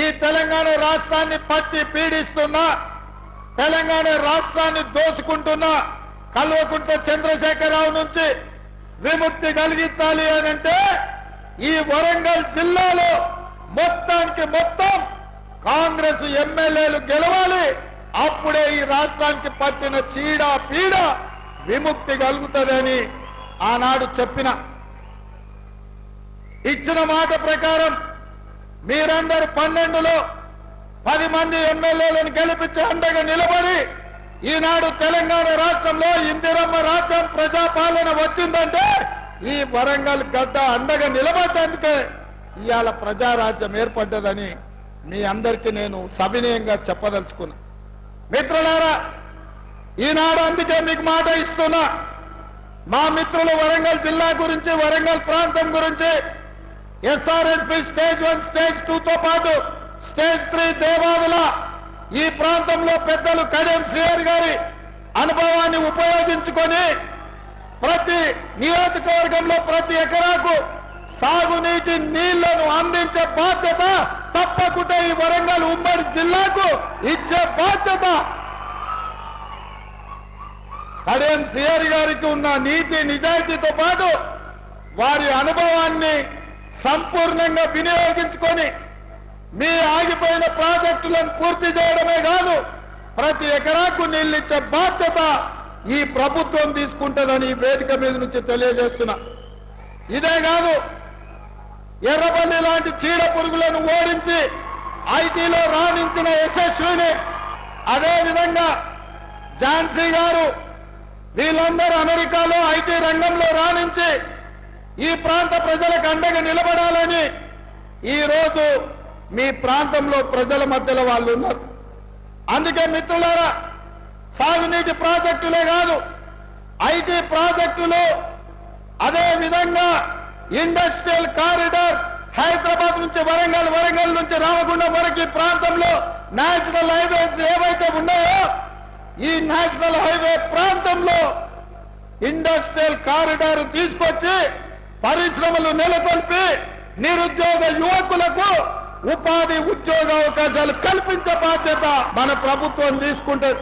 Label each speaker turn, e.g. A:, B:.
A: ఈ తెలంగాణ రాష్ట్రాన్ని పట్టి పీడిస్తున్న తెలంగాణ రాష్ట్రాన్ని దోసుకుంటున్న కల్వకుంట్ల చంద్రశేఖరరావు నుంచి విముక్తి కలిగించాలి అని అంటే ఈ వరంగల్ జిల్లాలో మొత్తానికి మొత్తం కాంగ్రెస్ ఎమ్మెల్యేలు గెలవాలి. అప్పుడే ఈ రాష్ట్రానికి పట్టిన చీడ పీడ విముక్తి కలుగుతుందని ఆనాడు చెప్పిన. ఇచ్చిన మాట ప్రకారం మీరందరూ పన్నెండులో పది మంది ఎమ్మెల్యేలను గెలిపించి అండగా నిలబడి ఈనాడు తెలంగాణ రాష్ట్రంలో ఇందిరమ్మ రాజ్యం ప్రజాపాలన వచ్చిందంటే ఈ వరంగల్ గడ్డ అండగా నిలబడ్డందుకే ఇవాళ ప్రజారాజ్యం ఏర్పడ్డదని మీ అందరికీ నేను సవినయంగా చెప్పదలుచుకున్నా. మిత్రులారా ఈనాడు అందుకే మీకు మాట ఇస్తున్నా. మా మిత్రులు వరంగల్ జిల్లా గురించి వరంగల్ ప్రాంతం గురించి ఎస్ఆర్ఎస్పి స్టేజ్ వన్ స్టేజ్ టూతో పాటు స్టేజ్ త్రీ దేవాదుల ఈ ప్రాంతంలో పెద్దలు కడియం శ్రీహరి గారి అనుభవాన్ని ఉపయోగించుకొని ప్రతి నియోజకవర్గంలో ప్రతి ఎకరాకు సాగునీటి నీళ్ళను అందించే బాధ్యత తప్పకుండా ఈ వరంగల్ ఉమ్మడి జిల్లాకు ఇచ్చే బాధ్యత. కడియం శ్రీహరి గారికి ఉన్న నీతి నిజాయితీతో పాటు వారి అనుభవాన్ని సంపూర్ణంగా వినియోగించుకొని మీ ఆగిపోయిన ప్రాజెక్టులను పూర్తి చేయడమే కాదు ప్రతి ఎకరాకు నీళ్ళిచ్చే బాధ్యత ఈ ప్రభుత్వం తీసుకుంటుందని ఈ వేదిక మీద నుంచి తెలియజేస్తున్నా. ఇదే కాదు ఎర్రబల్లి లాంటి చీడ పురుగులను ఓడించి ఐటీలో రాణించిన యశస్విని అదే విధంగా ఝాన్సీ గారు వీళ్ళందరూ అమెరికాలో ఐటీ రంగంలో రాణించి ఈ ప్రాంత ప్రజలకు అండగా నిలబడాలని ఈ రోజు మీ ప్రాంతంలో ప్రజల మధ్యలో వాళ్ళు ఉన్నారు. అందుకే మిత్రులారా సాగునీటి ప్రాజెక్టులే కాదు ఐటీ ప్రాజెక్టులు అదే విధంగా ఇండస్ట్రియల్ కారిడార్ హైదరాబాద్ నుంచి వరంగల్ వరంగల్ నుంచి రామగుండం వరకు ఈ ప్రాంతంలో నేషనల్ హైవేస్ ఏవైతే ఉన్నాయో ఈ నేషనల్ హైవే ప్రాంతంలో ఇండస్ట్రియల్ కారిడార్ తీసుకొచ్చి పరిశ్రమలు నెలకొల్పి నిరుద్యోగ యువకులకు ఉపాధి ఉద్యోగ అవకాశాలు కల్పించే బాధ్యత మన ప్రభుత్వం తీసుకుంటుంది.